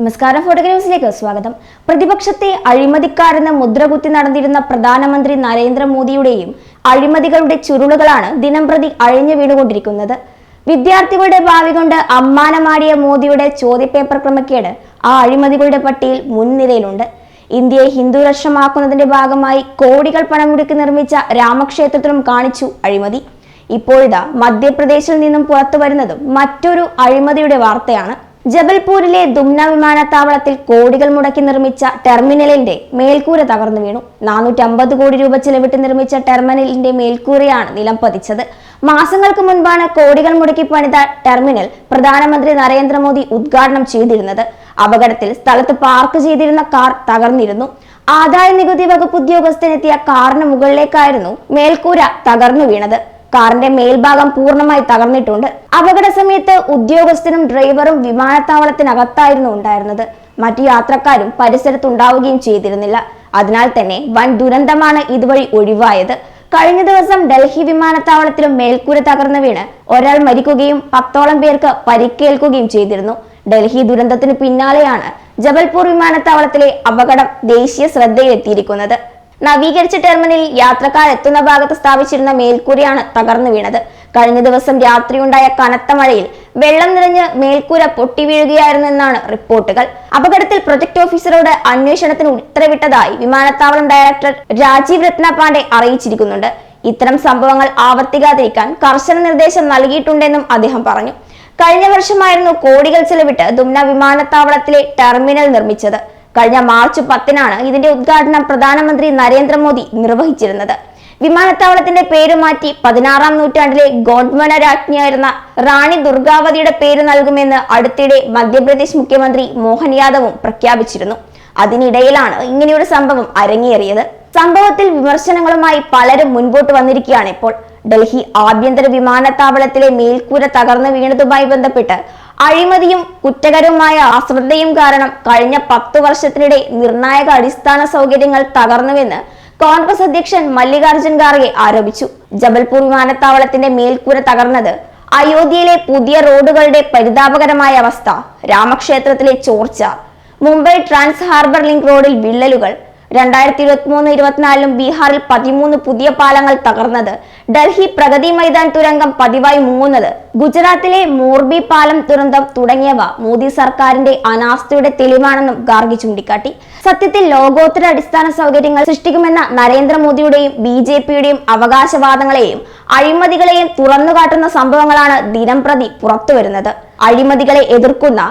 നമസ്കാരം ഫോട്ടോ ന്യൂസിലേക്ക് സ്വാഗതം. പ്രതിപക്ഷത്തെ അഴിമതിക്കാരെന്ന് മുദ്രകുത്തി നടന്നിരുന്ന പ്രധാനമന്ത്രി നരേന്ദ്രമോദിയുടെയും അഴിമതികളുടെ ചുരുളുകളാണ് ദിനംപ്രതി അഴിഞ്ഞു വീണുകൊണ്ടിരിക്കുന്നത്. വിദ്യാർത്ഥികളുടെ ഭാവി കൊണ്ട് അമ്മാനമാടിയ മോദിയുടെ ചോദ്യപേപ്പർ ക്രമക്കേട് ആ അഴിമതികളുടെ പട്ടിയിൽ മുൻനിരയിലുണ്ട്. ഇന്ത്യയെ ഹിന്ദു രാഷ്ട്രമാക്കുന്നതിന്റെ ഭാഗമായി കോടികൾ പണം മുടക്കി നിർമ്മിച്ച രാമക്ഷേത്രത്തിലും കാണിച്ചു അഴിമതി. ഇപ്പോഴിതാ മധ്യപ്രദേശിൽ നിന്നും പുറത്തു വരുന്നതും മറ്റൊരു അഴിമതിയുടെ വാർത്തയാണ്. ജബൽപൂരിലെ ദുംന വിമാനത്താവളത്തിൽ കോടികൾ മുടക്കി നിർമ്മിച്ച ടെർമിനലിന്റെ മേൽക്കൂര തകർന്നു വീണു. നാനൂറ്റി അമ്പത് കോടി രൂപ ചെലവിട്ട് നിർമ്മിച്ച ടെർമിനലിന്റെ മേൽക്കൂരയാണ് നിലം പതിച്ചത്. മാസങ്ങൾക്ക് മുൻപാണ് കോടികൾ മുടക്കി പണിത ടെർമിനൽ പ്രധാനമന്ത്രി നരേന്ദ്രമോദി ഉദ്ഘാടനം ചെയ്തിരുന്നത്. അപകടത്തിൽ സ്ഥലത്ത് പാർക്ക് ചെയ്തിരുന്ന കാർ തകർന്നിരുന്നു. ആദായ നികുതി വകുപ്പ് ഉദ്യോഗസ്ഥനെത്തിയ കാറിന് മുകളിലേക്കായിരുന്നു മേൽക്കൂര തകർന്നു വീണത്. കാറിന്റെ മേൽഭാഗം പൂർണമായി തകർന്നിട്ടുണ്ട്. അപകട സമയത്ത് ഉദ്യോഗസ്ഥനും ഡ്രൈവറും വിമാനത്താവളത്തിനകത്തായിരുന്നു ഉണ്ടായിരുന്നത്. മറ്റു യാത്രക്കാരും പരിസരത്തുണ്ടാവുകയും ചെയ്തിരുന്നില്ല. അതിനാൽ തന്നെ വൻ ദുരന്തമാണ് ഇതുവഴി ഒഴിവായത്. കഴിഞ്ഞ ദിവസം ഡൽഹി വിമാനത്താവളത്തിലും മേൽക്കൂര തകർന്നു വീണ് ഒരാൾ മരിക്കുകയും പത്തോളം പേർക്ക് പരിക്കേൽക്കുകയും ചെയ്തിരുന്നു. ഡൽഹി ദുരന്തത്തിന് പിന്നാലെയാണ് ജബൽപൂർ വിമാനത്താവളത്തിലെ അപകടം ദേശീയ ശ്രദ്ധയിലെത്തിയിരിക്കുന്നത്. നവീകരിച്ച ടെർമിനലിൽ യാത്രക്കാർ എത്തുന്ന ഭാഗത്ത് സ്ഥാപിച്ചിരുന്ന മേൽക്കൂരയാണ് തകർന്നു വീണത്. കഴിഞ്ഞ ദിവസം രാത്രിയുണ്ടായ കനത്ത മഴയിൽ വെള്ളം നിറഞ്ഞ് മേൽക്കൂര പൊട്ടി വീഴുകയായിരുന്നെന്നാണ് റിപ്പോർട്ടുകൾ. അപകടത്തിൽ പ്രൊജക്ട് ഓഫീസറോട് അന്വേഷണത്തിന് ഉത്തരവിട്ടതായി വിമാനത്താവളം ഡയറക്ടർ രാജീവ് രത്ന പാണ്ഡെ അറിയിച്ചിരിക്കുന്നുണ്ട്. ഇത്തരം സംഭവങ്ങൾ ആവർത്തിക്കാതിരിക്കാൻ കർശന നിർദ്ദേശം നൽകിയിട്ടുണ്ടെന്നും അദ്ദേഹം പറഞ്ഞു. കഴിഞ്ഞ വർഷമായിരുന്നു കോടികൾ ചെലവിട്ട് ദുംന വിമാനത്താവളത്തിലെ ടെർമിനൽ നിർമ്മിച്ചത്. കഴിഞ്ഞ മാർച്ച് പത്തിനാണ് ഇതിന്റെ ഉദ്ഘാടനം പ്രധാനമന്ത്രി നരേന്ദ്രമോദി നിർവഹിച്ചിരുന്നത്. വിമാനത്താവളത്തിന്റെ പേര് മാറ്റി പതിനാറാം നൂറ്റാണ്ടിലെ ഗോഡ്മന രാജ്ഞിയായിരുന്ന റാണി ദുർഗാവതിയുടെ പേര് നൽകുമെന്ന് അടുത്തിടെ മധ്യപ്രദേശ് മുഖ്യമന്ത്രി മോഹൻ യാദവും പ്രഖ്യാപിച്ചിരുന്നു. അതിനിടയിലാണ് ഇങ്ങനെയൊരു സംഭവം അരങ്ങേറിയത്. സംഭവത്തിൽ വിമർശനങ്ങളുമായി പലരും മുൻപോട്ട് വന്നിരിക്കുകയാണ് ഇപ്പോൾ. ഡൽഹി ആഭ്യന്തര വിമാനത്താവളത്തിലെ മേൽക്കൂര തകർന്നു വീണതുമായി ബന്ധപ്പെട്ട് അഴിമതിയും കുറ്റകരവുമായ അശ്രദ്ധയും കാരണം കഴിഞ്ഞ പത്തു വർഷത്തിനിടെ നിർണായക അടിസ്ഥാന സൗകര്യങ്ങൾ തകർന്നുവെന്ന് കോൺഗ്രസ് അധ്യക്ഷൻ മല്ലികാർജുൻ ഖാർഗെ ആരോപിച്ചു. ജബൽപൂർ വിമാനത്താവളത്തിന്റെ മേൽക്കൂര തകർന്നത് അയോധ്യയിലെ പുതിയ റോഡുകളുടെ പരിതാപകരമായ അവസ്ഥ രാമക്ഷേത്രത്തിലെ ചോർച്ച മുംബൈ ട്രാൻസ് ഹാർബർ ലിങ്ക് റോഡിൽ വിള്ളലുകൾ രണ്ടായിരത്തി ഇരുപത്തി മൂന്ന് ഇരുപത്തിനാലിലും ബീഹാറിൽ പതിമൂന്ന് പുതിയ പാലങ്ങൾ തകർന്നത്. ഡൽഹി പ്രഗതി മൈതാൻ തുരങ്കം പതിവായി മുങ്ങുന്നത്. ഗുജറാത്തിലെ മോർബി പാലം ദുരന്തം തുടങ്ങിയവ മോദി സർക്കാരിന്റെ അനാസ്ഥയുടെ തെളിവാണെന്നും ഗാർഗി ചൂണ്ടിക്കാട്ടി. സത്യത്തിൽ ലോകോത്തര അടിസ്ഥാന സൗകര്യങ്ങൾ സൃഷ്ടിക്കുമെന്ന നരേന്ദ്രമോദിയുടെയും ബി ജെ പിയുടെയും അവകാശവാദങ്ങളെയും അഴിമതികളെയും തുറന്നുകാട്ടുന്ന സംഭവങ്ങളാണ് ദിനംപ്രതി പുറത്തുവരുന്നത്. അഴിമതികളെ എതിർക്കുന്ന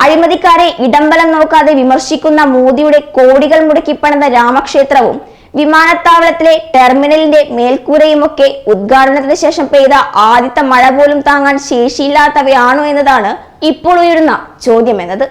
അഴിമതിക്കാരെ ഇടംബലം നോക്കാതെ വിമർശിക്കുന്ന മോദിയുടെ കോടികൾ മുടക്കി പണിത രാമക്ഷേത്രവും വിമാനത്താവളത്തിലെ ടെർമിനലിന്റെ മേൽക്കൂരയുമൊക്കെ ഉദ്ഘാടനത്തിന് ശേഷം പെയ്ത ആദ്യത്തെ മഴ പോലും താങ്ങാൻ ശേഷിയില്ലാത്തവയാണോ എന്നതാണ് ഇപ്പോൾ ഉയരുന്ന ചോദ്യം എന്നത്